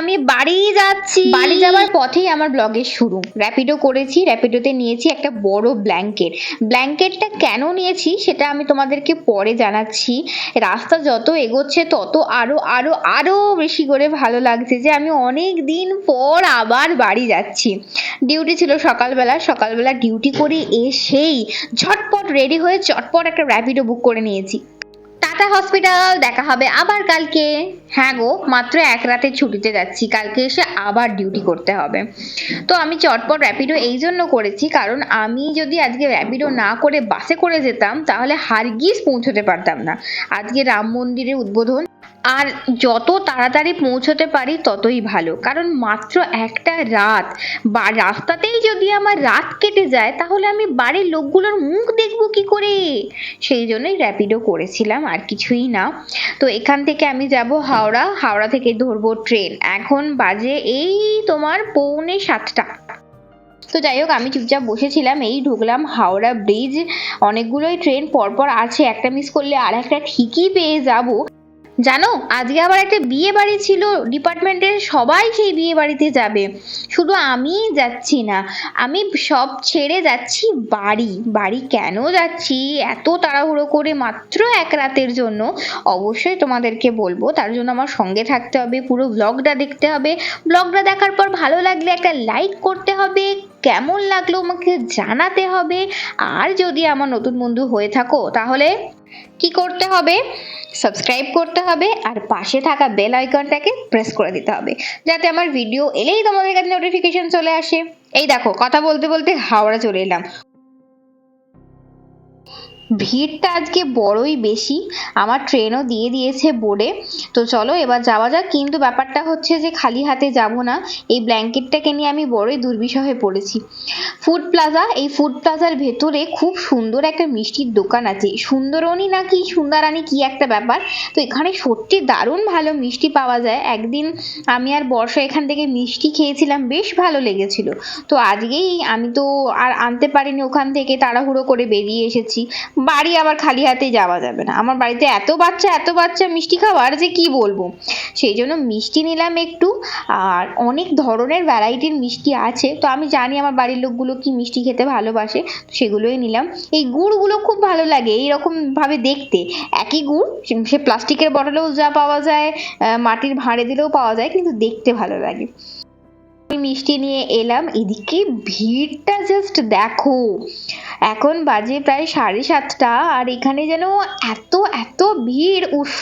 আমি বাড়ি যাচ্ছি। বাড়ি যাওয়ার পথেই আমার ব্লগের শুরু। র্যাপিডো করেছি র্যাপিডোতে নিয়েছি একটা বড় ব্ল্যাঙ্কেট ব্ল্যাঙ্কেটটা কেন নিয়েছি সেটা আমি তোমাদেরকে পরে জানাচ্ছি। রাস্তা যত এগোচ্ছে তত আরও আরও আরও বেশি করে ভালো লাগছে যে আমি অনেক দিন পর আবার বাড়ি যাচ্ছি। ডিউটি ছিল সকালবেলা সকালবেলা ডিউটি করে এসেই ঝটপট রেডি হয়ে চটপট একটা র্যাপিডো বুক করে নিয়েছি। টাটা হসপিটাল, দেখা হবে আবার কালকে। হ্যাঁ গো, মাত্র এক রাতে ছুটিতে যাচ্ছি, কালকে এসে আবার ডিউটি করতে হবে। তো আমি চটপট র্যাপিডো এই জন্য করেছি, কারণ আমি যদি আজকে র্যাপিডো না করে বাসে করে যেতাম, তাহলে হারগিস পৌঁছতে পারতাম না। আজকে রাম মন্দিরের উদ্বোধন আর যত তাড়াতাড়ি পৌঁছতে পারি ততই ভালো। কারণ মাত্র একটা রাত, বা রাস্তাতেই যদি আমার রাত কেটে যায়, তাহলে আমি বাড়ির লোকগুলোর মুখ দেখব কি করে? সেই জন্যই র্যাপিডো করেছিলাম, আর কিছুই না। তো এখান থেকে আমি যাব হাওড়া হাওড়া থেকে ধরবো ট্রেন। এখন বাজে এই তোমার পৌনে সাতটা। তো যাই হোক, আমি চুপচাপ বসেছিলাম, এই ঢুকলাম হাওড়া ব্রিজ। অনেকগুলোই ট্রেন, পরপর আছে, একটা মিস করলে আর একটা ঠিকই পেয়ে যাব। জানো, আজকে আবার একটা বিয়ে বাড়ি ছিল ডিপার্টমেন্টের সবাই সেই বিয়ে বাড়িতে যাবে। শুধু আমিই যাচ্ছি না, আমি সব ছেড়ে যাচ্ছি বাড়ি। বাড়ি কেন যাচ্ছি? এত তাড়াহুড়ো করে মাত্র এক রাতের জন্য অবশ্যই তোমাদেরকে বলব, তার জন্য আমার সঙ্গে থাকতে হবে, পুরো ব্লগটা দেখতে হবে। ব্লগটা দেখার পর ভালো লাগলে একটা লাইক করতে হবে, কেমন লাগল আমাকে জানাতে হবে। আর যদি আমার নতুন বন্ধু হয়ে থাকো, তাহলে কি করতে হবে? সাবস্ক্রাইব করতে হবে আর পাশে থাকা বেল আইকনটাকে প্রেস করে দিতে হবে, যাতে আমার ভিডিও এলেই তোমাদের কাছে নোটিফিকেশন চলে আসে। এই দেখো, কথা বলতে বলতে হাওড়া চলে এলাম। ভিড়টা আজকে বড়ই বেশি। আমার ট্রেনও দিয়ে দিয়েছে বোর্ডে তো চলো, এবার যাওয়া যাক। কিন্তু ব্যাপারটা হচ্ছে যে খালি হাতে যাব না। এই ব্ল্যাঙ্কেটটাকে নিয়ে আমি বড়ই দুর্বিষহে পড়েছি। ফুড প্লাজা, এই ফুড প্লাজার ভেতরে খুব সুন্দর একটা মিষ্টির দোকান আছে। সুন্দরনী নাকি সুন্দরানি কি একটা ব্যাপার? তো এখানে সত্যি দারুণ ভালো মিষ্টি পাওয়া যায়। একদিন আমি আর বর্ষা এখান থেকে মিষ্টি খেয়েছিলাম, বেশ ভালো লেগেছিল। তো আজকেই আমি তো আর আনতে পারিনি ওখান থেকে, তাড়াহুড়ো করে বেরিয়ে এসেছি। বাড়ি আবার খালি হাতে যাওয়া যাবে না। আমার বাড়িতে এত বাচ্চা এত বাচ্চা মিষ্টি খাবার যে কি বলব? সেই জন্য মিষ্টি নিলাম একটু, আর অনেক ধরনের ভ্যারাইটির মিষ্টি আছে। তো আমি জানি আমার বাড়ির লোকগুলো কি মিষ্টি খেতে ভালোবাসে সেগুলোই নিলাম। এই গুড়গুলো খুব ভালো লাগে এইরকম ভাবে দেখতে। একই গুড়, সে প্লাস্টিকের বটলেও যা পাওয়া যায় মাটির ভাঁড়ে দিলেও পাওয়া যায়, কিন্তু দেখতে ভালো লাগে। আমি মিষ্টি নিয়ে এলাম, এদিকে ভিড়টা জাস্ট দেখো। এখন বাজে প্রায় সাড়ে সাতটা, আর এখানে যেন এত এত ভিড়, উফ।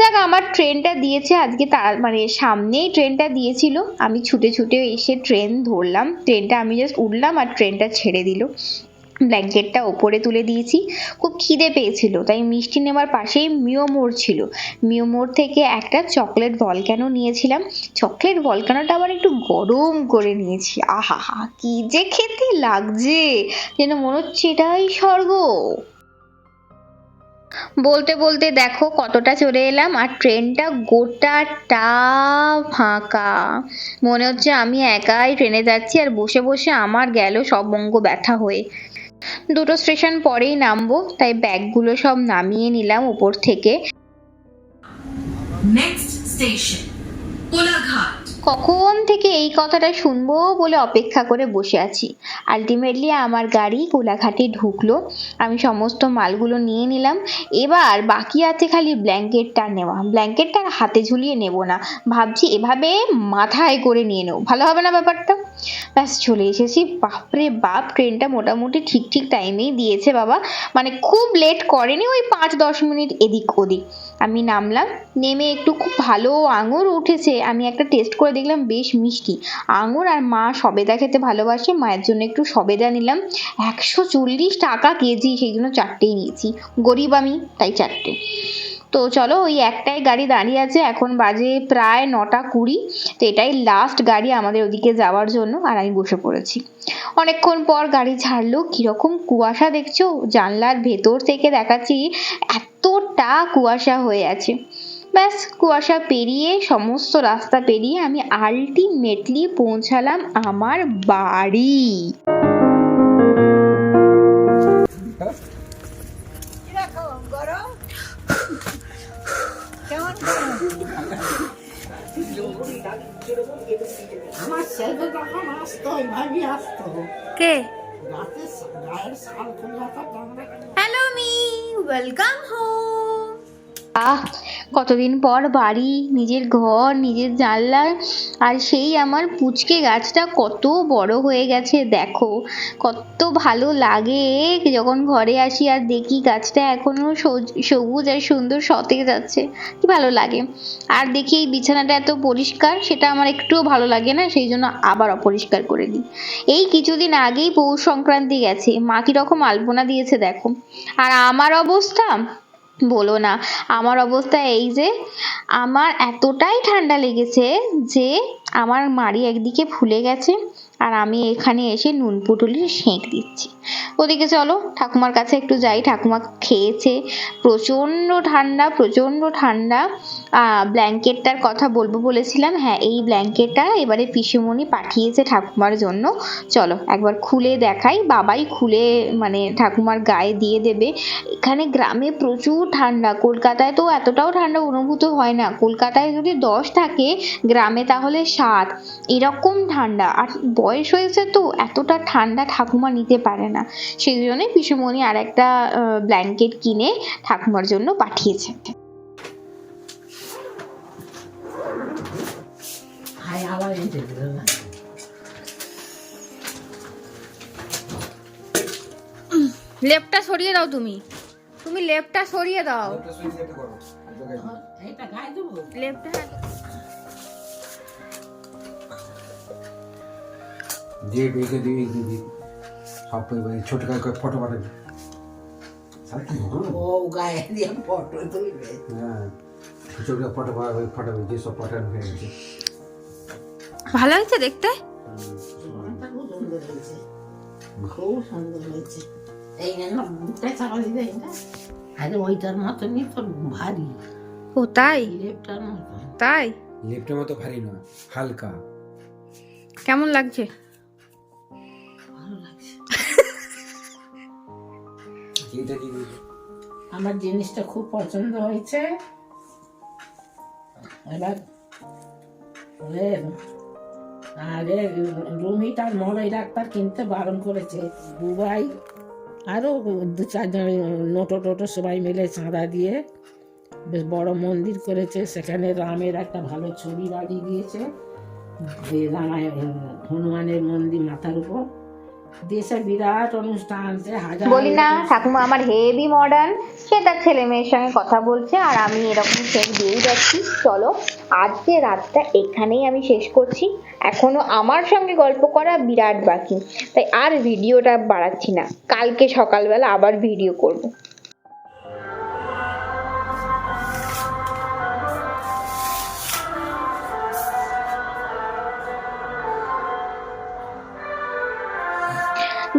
দেখ, আমার ট্রেনটা দিয়েছে আজকে তার মানে সামনেই ট্রেনটা দিয়েছিল। আমি ছুটে ছুটে এসে ট্রেন ধরলাম, ট্রেনটা আমি জাস্ট উঠলাম আর ট্রেনটা ছেড়ে দিল। ব্ল্যাঙ্কেটটা ওপরে তুলে দিয়েছি। খুব খিদে পেয়েছিল, তাই মিষ্টি নেওয়ার পাশেই মিও মোড় ছিল। মিও মোড় থেকে একটা চকলেট ভলক্যানো নিয়েছিলাম। চকলেট ভলক্যানোটা আবার একটু গরম করে নিয়েছি। আহা হা, কি যে খেতে লাগছে, যেন মনে হচ্ছে এটাই স্বর্গ। বলতে বলতে দেখো কতটা চলে এলাম, আর ট্রেনটা গোটাটা ফাঁকা। মনে হচ্ছে আমি একাই ট্রেনে যাচ্ছি, আর বসে বসে আমার গেল সব অঙ্গ ব্যথা হয়ে। দুটো স্টেশন পরেই নামবো তাই ব্যাগগুলো সব নামিয়ে নিলাম উপর থেকে নেক্সট স্টেশন Kolaghat. কখন থেকে এই কথাটা শুনব বলে অপেক্ষা করে বসে আছি। আলটিমেটলি আমার গাড়ি কোলাঘাটে ঢুকলো। আমি সমস্ত মালগুলো নিয়ে নিলাম। এবার বাকি আছে খালি ব্ল্যাঙ্কেটটা নেওয়া। ব্ল্যাঙ্কেটটা হাতে ঝুলিয়ে নেব না। ভাবছি এভাবে মাথায় করে নিয়ে নেব। ভালো হবে না ব্যাপারটা? ব্যাস, চলে এসেছি। বাপরে বাপ ট্রেনটা মোটামুটি ঠিক ঠিক টাইমেই দিয়েছে বাবা। মানে খুব লেট করেনি ওই পাঁচ, দশ মিনিট এদিক ওদিক আমি নামলাম। নেমে একটু খুব ভালো আঙুর উঠেছে। আমি একটা টেস্ট করে দেখলাম বেশ মিষ্টি। আঙুর আর মা সবেদা খেতে ভালোবাসে, মায়ের জন্য একটু সবেদা নিলাম। একশো চল্লিশ টাকা কেজি, সেই জন্য চারটেই নিয়েছি। গরিব আমি, তাই চারটে। তো চলো ওই একটাই গাড়ি দাঁড়িয়ে আছে, এখন বাজে প্রায় নটা কুড়ি। তো এটাই লাস্ট গাড়ি আমাদের ওদিকে যাওয়ার জন্য, আর আমি বসে পড়েছি। অনেকক্ষণ পর গাড়ি ছাড়লো, কীরকম কুয়াশা দেখছ? জানলার ভেতর থেকে দেখাচ্ছি, এতটা কুয়াশা হয়ে আছে। ব্যাস কুয়াশা পেরিয়ে সমস্ত রাস্তা পেরিয়ে আমি আলটিমেটলি পৌঁছালাম আমার বাড়ি। কে? Hello me welcome home ah কতদিন পর বাড়ি, নিজের ঘর, নিজের জানলা, আর সেই আমার পুচকে গাছটা কত বড় হয়ে গেছে, দেখো। কত ভালো লাগে যখন ঘরে আসি আর দেখি গাছটা এখনও সবুজ আর সুন্দর সতেজ আছে। কি ভালো লাগে। আর দেখি এই বিছানাটা এত পরিষ্কার, সেটা আমার একটুও ভালো লাগে না, সেই জন্য আবার অপরিষ্কার করে দিই। এই কিছুদিন আগেই পৌষ সংক্রান্তি গেছে, মা কীরকম আলপনা দিয়েছে দেখো। আর আমার অবস্থা? বলো না। আমার অবস্থা এই যে, আমার এতটাই ঠান্ডা লেগেছে যে আমার মাড়ি একদিকে ফুলে গেছে আর আমি এখানে এসে নুন পুটুলির সেঁক দিচ্ছি। ওদিকে চলো, ঠাকুমার কাছে একটু যাই। ঠাকুমা খেয়েছে। প্রচণ্ড ঠান্ডা প্রচণ্ড ঠান্ডা। ব্ল্যাঙ্কেটটার কথা বলব বলেছিলাম। হ্যাঁ এই ব্ল্যাঙ্কেটটা এবারে পিসুমণি পাঠিয়েছে ঠাকুমার জন্য। চলো, একবার খুলে দেখাই। বাবাই খুলে মানে ঠাকুমার গায়ে দিয়ে দেবে। এখানে গ্রামে প্রচুর ঠান্ডা। কলকাতায় তো এতটাও ঠান্ডা অনুভূত হয় না। কলকাতায় যদি দশ থাকে, গ্রামে তাহলে সাত। এরকম ঠান্ডা। আর বয়স হয়েছে তো, এতটা ঠান্ডা ঠাকুমা নিতে পারে না। সেই জন্যই পিসুমণি আর একটা ব্ল্যাঙ্কেট কিনে ঠাকুমার জন্য পাঠিয়েছে। হাই আবার এসে দিল না লেপটা সরিয়ে দাও তুমি। তুমি লেপটা সরিয়ে দাও। এটা গায়ে দেবো। লেপটা যে বেগে দিয়ে দিবি সব পরিবারে ছোট কাউকে ফটো পাঠাবি স্যার কি হলো? ও গায়ে দিয়ে ফটো তুলবে। হ্যাঁ। ছোট ফটো পাঠাবে ফটাবে যেসব পাঠানো হয়ে গেছে। ভালো হয়েছে দেখতে? খুব সুন্দর হয়েছে। এই চাপা আরে ওইটার মতনই তো ভারী। ও তাই? লেপটার মতন। তাই? লেপটার মতো ভারী না হালকা। কেমন লাগছে? ভালো লাগছে। আমার জিনিসটা খুব পছন্দ হয়েছে। এবার আরে রুমিটার মলয় ডাক্তার কিনতে বারণ করেছে। দুবাই আরও দু চারজন নোটো টোটো সবাই মিলে চাঁদা দিয়ে বেশ বড় মন্দির করেছে। সেখানে রামের একটা ভালো ছবি লাগিয়ে দিয়েছে। যে রামায়ণ হনুমানের মন্দির মাথার উপর। দেশে বিরাট অনুষ্ঠান বলি না ঠাকুমা আমার হেভি মডার্ন সে তার ছেলে মেয়ের সঙ্গে কথা বলছে আর আমি এরকম শেষ দিয়েই যাচ্ছি। চলো আজকে রাতটা এখানেই আমি শেষ করছি। এখনও আমার সঙ্গে গল্প করা বিরাট বাকি। তাই আর ভিডিওটা বাড়াচ্ছি না। কালকে সকালবেলা আবার ভিডিও করব।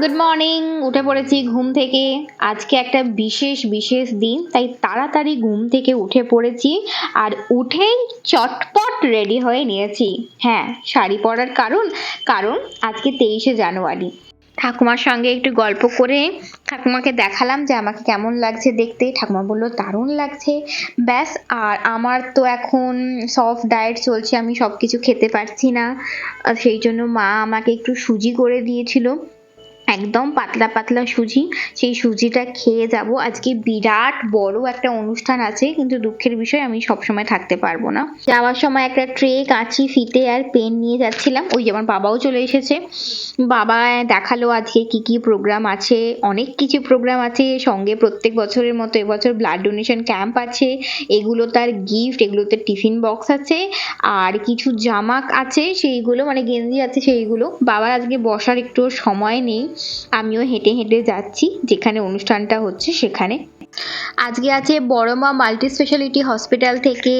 গুড মর্নিং উঠে পড়েছি ঘুম থেকে। আজকে একটা বিশেষ বিশেষ দিন, তাই তাড়াতাড়ি ঘুম থেকে উঠে পড়েছি আর উঠেই চটপট রেডি হয়ে নিয়েছি। হ্যাঁ শাড়ি পরার কারণ কারণ আজকে তেইশে জানুয়ারি। ঠাকুমার সঙ্গে একটু গল্প করে ঠাকুমাকে দেখালাম যে আমাকে কেমন লাগছে দেখতে। ঠাকুমা বলল, দারুণ লাগছে। ব্যাস, আর আমার তো এখন সফট ডায়েট চলছে, আমি সব কিছু খেতে পারছি না। সেই জন্য মা আমাকে একটু সুজি করে দিয়েছিল। একদম পাতলা পাতলা সুজি। সেই সুজিটা খেয়ে যাব। আজকে বিরাট বড় একটা অনুষ্ঠান আছে, কিন্তু দুঃখের বিষয় আমি সবসময় থাকতে পারব না। যাওয়ার সময় একটা ট্রে, কাঁচি, ফিতে আর পেন নিয়ে যাচ্ছিলাম। ওই আমার বাবাও চলে এসেছে। বাবা দেখাল আজকে কি কি প্রোগ্রাম আছে, অনেক কিছু প্রোগ্রাম আছে। সঙ্গে প্রত্যেক বছরের মতো এবছর ব্লাড ডোনেশন ক্যাম্প আছে। এগুলো তার গিফট এগুলোতে টিফিন বক্স আছে। আর কিছু জামাক আছে, সেইগুলো মানে গেঞ্জি আছে, সেইগুলো। বাবার আজকে বসার একটু সময় নেই। আমিও হেঁটে হেঁটে যাচ্ছি, যেখানে অনুষ্ঠানটা হচ্ছে সেখানে। আজকে আছে বড়মা মাল্টি স্পেশালিটি হসপিটাল থেকে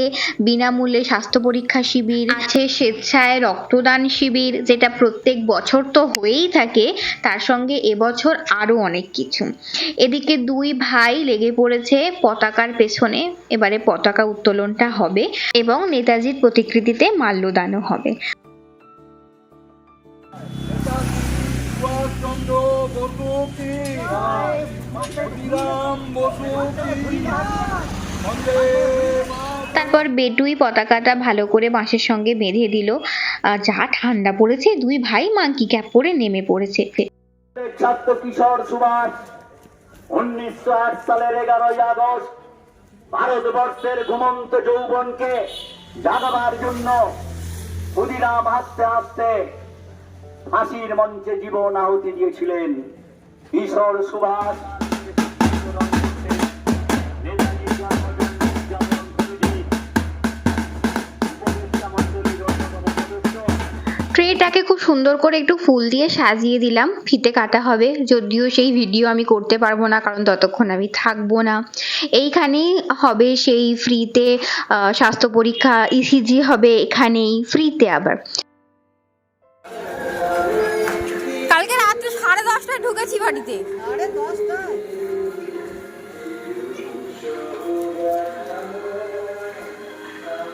বিনামূল্যে স্বাস্থ্য পরীক্ষা শিবির, আছে স্বেচ্ছায় রক্তদান শিবির, যেটা প্রত্যেক বছর তো হয়েই থাকে, তার সঙ্গে এবছর আরও অনেক কিছু। এদিকে দুই ভাই লেগে পড়েছে পতাকার পেছনে, এবারে পতাকা উত্তোলনটা হবে এবং নেতাজির প্রতিকৃতিতে মাল্যদানও হবে। বসু কি ক্ষুদিরাম বসু কি বন্দে তারপর বেটুই পতাকাটা ভালো করে বাঁশের সঙ্গে বেঁধে দিল। যা ঠান্ডা পড়েছে দুই ভাই মাঙ্কি ক্যাপ পরে নেমে পড়েছে। ছাত্র কিশোর সুভাষ উনিশশো আট সালের এগারোই আগস্ট ভারতবর্ষের ঘুমন্ত যৌবনকে জাগাবার জন্য ক্ষুদিরাম হাসতে হাসতে ফাঁসির মঞ্চে জীবন আহুতি দিয়েছিলেন। কিশোর সুভাষ। ট্রেটাকে খুব সুন্দর করে একটু ফুল দিয়ে সাজিয়ে দিলাম। ফিতে কাটা হবে। যদিও সেই ভিডিও আমি করতে পারব না, কারণ ততক্ষণ আমি থাকব না। এইখানেই হবে সেই ফ্রিতে স্বাস্থ্য পরীক্ষা ইসিজি হবে এখানেই ফ্রিতে আবার। ঢুকেছি বাড়িতে।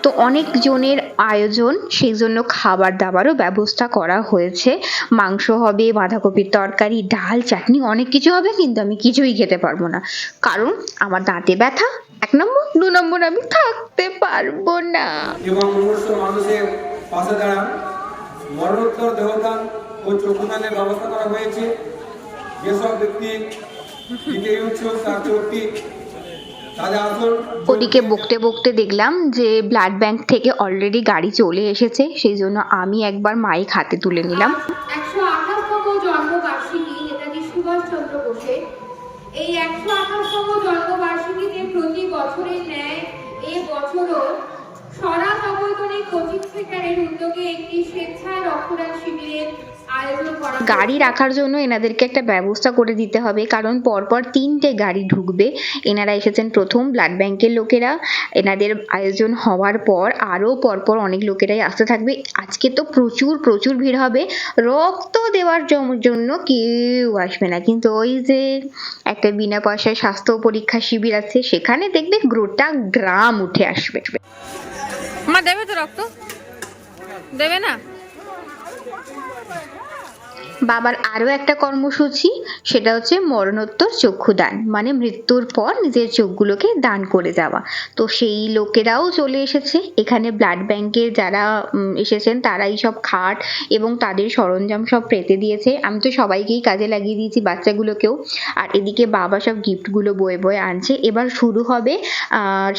তো অনেক জনের আয়োজন সেই জন্য খাবার দাবারও ব্যবস্থা করা হয়েছে। মাংস হবে বাঁধাকপির তরকারি ডাল চাটনি অনেক কিছু হবে কিন্তু আমি কিছুই খেতে পারব না। কারণ আমার দাঁতে ব্যথা এক নম্বর। দু নম্বর আমি থাকতে পারব না। এবং মুমূর্ষু মানুষের পাশে দাঁড়ান। মরণোত্তর দেহদান ও চক্ষুদানের ব্যবস্থা করা হয়েছে। যেসব ব্যক্তি ওদিকে বকতে বকতে দেখলাম যে ব্লাড ব্যাংক থেকে অলরেডি গাড়ি চলে এসেছে সেই জন্য আমি একবার মাইক হাতে তুলে নিলাম একশো আঠাশতম জন্মবার্ষিকী নেতাজি সুভাষচন্দ্র বোসের এই একশো আঠাশতম জন্মবার্ষিকীতে প্রতি বছরের ন্যায় এ বছরও স্বরাজ অবৈতনিক কোচিং সেন্টারের উদ্যোগে একটি স্বেচ্ছায় রক্তদান শিবিরের। গাড়ি রাখার জন্য এনাদেরকে একটা ব্যবস্থা করে দিতে হবে, কারণ পরপর তিনটে গাড়ি ঢুকবে। এনারা এসেছেন প্রথম ব্লাড ব্যাংকের লোকেরা। এনাদের আয়োজন হওয়ার পর আরও পরপর অনেক লোকেরাই আসতে থাকবে। আজকে তো প্রচুর প্রচুর ভিড় হবে। রক্ত দেওয়ার জন্য কেউ আসবে না। কিন্তু ওই যে একটা বিনা পয়সায় স্বাস্থ্য পরীক্ষা শিবির আছে, সেখানে দেখবে গোটা গ্রাম উঠে আসবে। মা, দেবে তো রক্ত? দেবে না? বাবার আরও একটা কর্মসূচি, সেটা হচ্ছে মরণোত্তর চক্ষুদান মানে মৃত্যুর পর নিজের চোখগুলোকে দান করে যাওয়া। তো সেই লোকেরাও চলে এসেছে। এখানে ব্লাড ব্যাংকের যারা এসেছেন, তারাই সব খাট এবং তাদের সরঞ্জাম সব পেতে দিয়েছে। আমি তো সবাইকেই কাজে লাগিয়ে দিয়েছি, বাচ্চাগুলোকেও। আর এদিকে বাবা সব গিফটগুলো বয়ে বয়ে আনছে। এবার শুরু হবে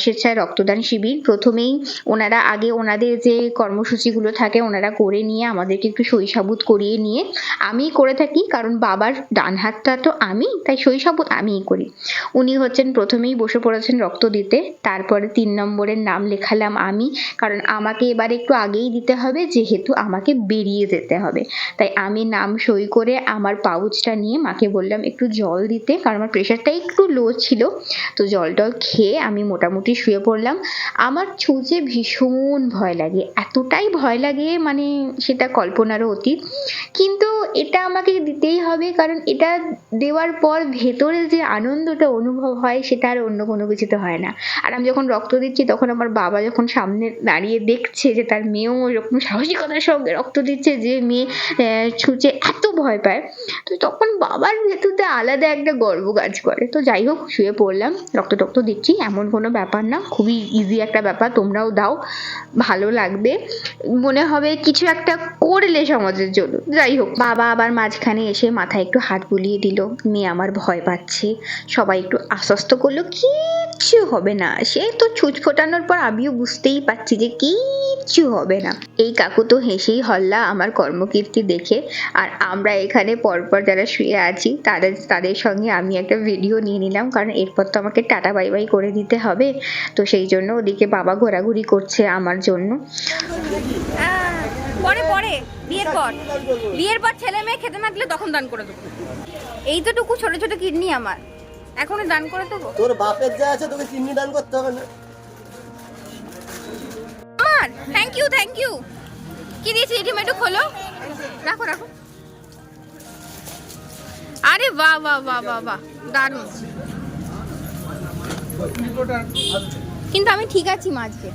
স্বেচ্ছায় রক্তদান শিবির। প্রথমেই ওনারা আগে ওনাদের যে কর্মসূচিগুলো থাকে, ওনারা করে নিয়ে আমাদেরকে একটু শৈশাবুত করিয়ে নিয়ে আমি করে থাকি, কারণ বাবার ডান হাতটা তো আমি, তাই শৈশবুত আমিই করি। উনি হচ্ছেন প্রথমেই বসে পড়েছেন রক্ত দিতে, তারপরে তিন নম্বরের নাম লেখালাম আমি, কারণ আমাকে এবার একটু আগেই দিতে হবে, যেহেতু আমাকে বেরিয়ে যেতে হবে। তাই আমি নাম সই করে আমার পাউচটা নিয়ে মাকে বললাম, একটু জল দিতে। কারণ আমার প্রেশারটা একটু লো ছিল, তো জল টল খেয়ে আমি মোটামুটি শুয়ে পড়লাম। আমার ছুঁচে ভীষণ ভয় লাগে, এতটাই ভয় লাগে মানে সেটা কল্পনারও অতীত। কিন্তু এটা আমাকে দিতেই হবে, কারণ এটা দেওয়ার পর ভেতরে যে আনন্দটা অনুভব হয় সেটা আর অন্য কোনো কিছুতে হয় না। আর আমি যখন রক্ত দিচ্ছি, তখন আমার বাবা যখন সামনে দাঁড়িয়ে দেখছে যে তার মেয়েও এরকম সাহসিকতার সঙ্গে রক্ত দিচ্ছে যে মেয়ে ছুঁচে এত ভয় পায়, তো তখন বাবার ভেতরতে আলাদা একটা গর্ব কাজ করে। তো যাই হোক, শুয়ে পড়লাম, রক্ত টক্ত দিচ্ছি, এমন কোনো ব্যাপার না, খুবই ইজি একটা ব্যাপার, তোমরাও দাও, ভালো লাগবে। মনে হবে কিছু একটা করলে সমাজের জন্য, যাই হোক, বাবা আবার মাঝখানে এসে মাথায় একটু হাত বুলিয়ে দিল। মেয়ে আমার ভয় পাচ্ছে। সবাই একটু আশ্বস্ত করল কিচ্ছু হবে না। সে তো ছুঁচ ফোটানোর পর আমিও বুঝতেই পারছি যে কিচ্ছু হবে না। এই কাকু তো হেসেই হল্লা আমার কর্মকীর্তি দেখে। আর আমরা এখানে পরপর যারা শুয়ে আছি তাদের তাদের সঙ্গে আমি একটা ভিডিও নিয়ে নিলাম। কারণ এরপর তো আমাকে টাটা বাই বাই করে দিতে হবে। তো সেই জন্য ওদিকে বাবা ঘোরাঘুরি করছে আমার জন্য। আহ, পরে পরে বিয়ের পর। বিয়ের পর ছেলে মেয়ে খেতে না দিলে তখন দান করে দেবো। এই তো টুকু ছোট ছোট কিডনি আমার। এখনই দান করে দেবো। তোর বাপের যা আছে তোকে কিডনি দান করতে হবে না। আমার? থ্যাংক ইউ থ্যাংক ইউ কি দিয়েছি এটি একটু খোলো। রাখো রাখো। আরে বাহ বাহ বাহ বাহ বাহ দারুণ। কিন্তু আমি ঠিক আছি মাঝকে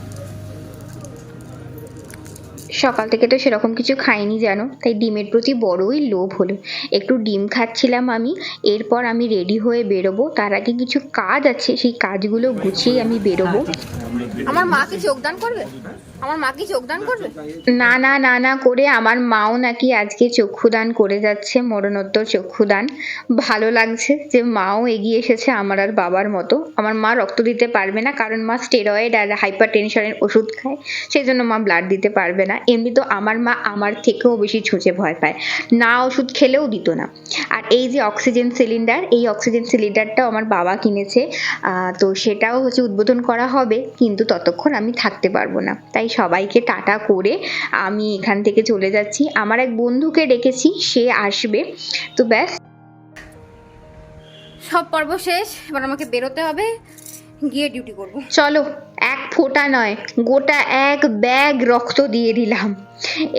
সকাল থেকে তো সেরকম কিছু খাইনি জানো? তাই ডিমের প্রতি বড়ই লোভ হলো। একটু ডিম খাচ্ছিলাম আমি, এরপর আমি রেডি হয়ে বেরোবো। তার আগে কিছু কাজ আছে, সেই কাজগুলো গুছিয়ে আমি বেরোবো। আমার মাকে যোগদান করবে? আমার মা কি যোগদান করবে? না না না না, করে আমার মাও নাকি আজকে চক্ষুদান করে যাচ্ছে, মরণোত্তর চক্ষুদান। ভালো লাগছে যে মাও এগিয়ে এসেছে আমার আর বাবার মতো। আমার মা রক্ত দিতে পারবে না, কারণ মা স্টেরয়েড আর হাইপার টেনশনের ওষুধ খায় সেই জন্য মা ব্লাড দিতে পারবে না। এমনি তো আমার মা আমার থেকেও বেশি ছুঁচে ভয় পায়। না ওষুধ খেলেও দিত না। আর এই যে অক্সিজেন সিলিন্ডার এই অক্সিজেন সিলিন্ডারটাও আমার বাবা কিনেছে তো সেটাও হচ্ছে উদ্বোধন করা হবে, কিন্তু ততক্ষণ আমি থাকতে পারব না। তাই সবাইকে টাটা করে আমি এখান থেকে চলে যাচ্ছি। আমার এক বন্ধুকে ডেকেছি সে আসবে। তো ব্যাস। সব পর্ব শেষ এবার আমাকে বেরোতে হবে গিয়ে ডিউটি করব। চলো এক ফোঁটা নয় গোটা এক ব্যাগ রক্ত দিয়ে দিলাম।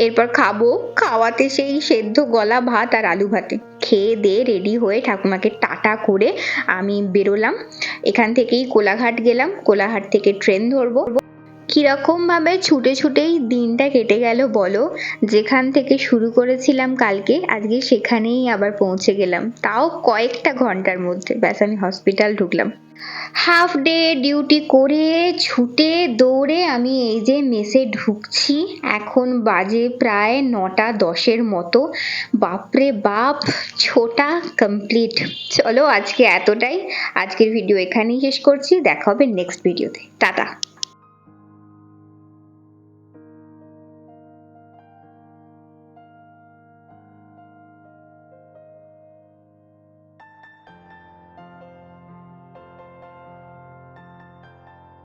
এরপর খাব খাওয়াতে সেই সেদ্ধ গলা ভাত আর আলু ভাতে। খেয়ে দিয়ে রেডি হয়ে ঠাকুমাকে টাটা করে আমি বেরোলাম। এখান থেকেই কোলাঘাট গেলাম কোলাঘাট থেকে ট্রেন ধরবো। কীরকম ভাবে ছুটে ছুটেই দিনটা কেটে গেল বলো? যেখান থেকে শুরু করেছিলাম কালকে, আজকে সেখানেই আবার পৌঁছে গেলাম। তাও কয়েকটা ঘণ্টার মধ্যে। ব্যাস, আমি হসপিটাল ঢুকলাম। হাফ ডে ডিউটি করে ছুটে দৌড়ে আমি এই যে মেসে ঢুকছি, এখন বাজে প্রায় নটা দশের মতো। বাপরে বাপ, ছোটা কমপ্লিট চলো আজকে এতটাই। আজকের ভিডিও এখানেই শেষ করছি। দেখা হবে নেক্সট ভিডিওতে টাটা।